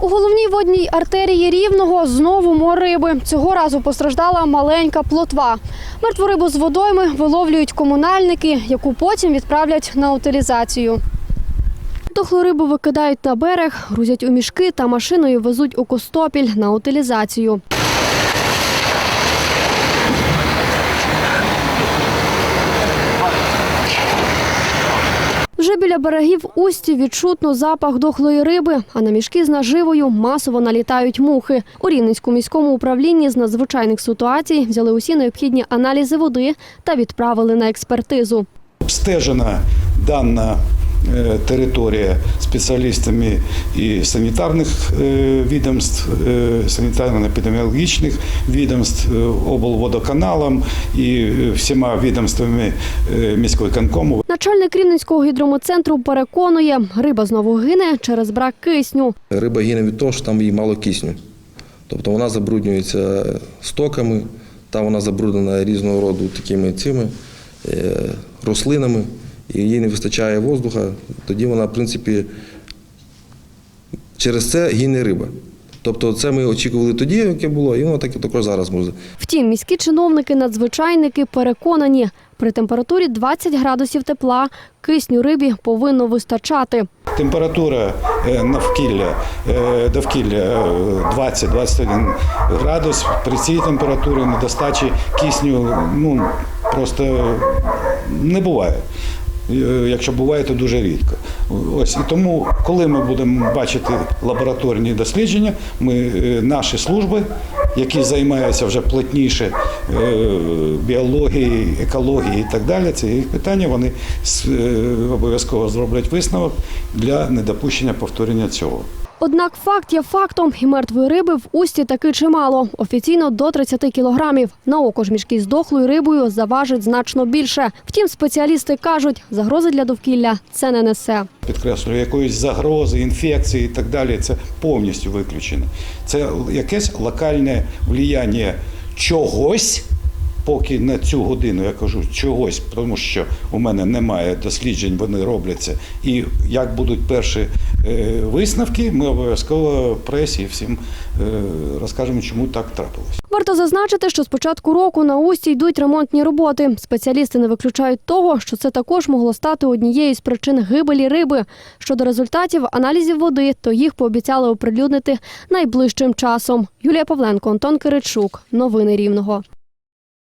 У головній водній артерії рівного знову мориби. Цього разу постраждала маленька плотва. Мертву рибу з водойми виловлюють комунальники, яку потім відправлять на утилізацію. Дохлу рибу викидають на берег, грузять у мішки та машиною везуть у Костопіль на утилізацію. Вже берегів усті відчутно запах дохлої риби, а на мішки з наживою масово налітають мухи. У Рівненському міському управлінні з надзвичайних ситуацій взяли усі необхідні аналізи води та відправили на експертизу. Обстежена дана територія спеціалістами і санітарних е, відомств, е, санітарно-епідеміологічних відомств, е, облводоканалом і е, всіма відомствами е, міської конкому. Начальник Рівненського гідромоцентру переконує, риба знову гине через брак кисню. Риба гине від того, що там їй мало кисню. Тобто вона забруднюється стоками, там вона забруднена різного роду такими цими е, рослинами, і їй не вистачає воздуха, тоді вона, в принципі, через це гине риба. Тобто це ми очікували тоді, яке було, і воно так і також зараз може. Втім, міські чиновники, надзвичайники переконані, при температурі 20 градусів тепла кисню рибі повинно вистачати. Температура е, навкілля, е, довкілля е, 20-21 градус. При цій температурі недостачі кисню ну, просто не буває. Е, Якщо буває, то дуже рідко. Ось і тому, коли ми будемо бачити лабораторні дослідження, ми е, наші служби, які займаються вже плотніше е, біологією, екологією і так далі, це їх питання. Вони обов'язково зроблять висновок для недопущення повторення цього. Однак факт є фактом, і мертвої риби в усті таки чимало. Офіційно до 30 кілограмів. На око ж мішки з дохлою рибою заважить значно більше. Втім, спеціалісти кажуть, загрози для довкілля це не несе. Підкреслюю, якоїсь загрози, інфекції і так далі, це повністю виключено. Це якесь локальне влияння чогось, поки на цю годину я кажу чогось, тому що у мене немає досліджень, вони робляться. І як будуть перші е, висновки, ми обов'язково пресі всім е, розкажемо, чому так трапилось. Варто зазначити, що з початку року на усті йдуть ремонтні роботи. Спеціалісти не виключають того, що це також могло стати однією з причин гибелі риби. Щодо результатів аналізів води, то їх пообіцяли оприлюднити найближчим часом. Юлія Павленко, Антон Киричук. Новини Рівного.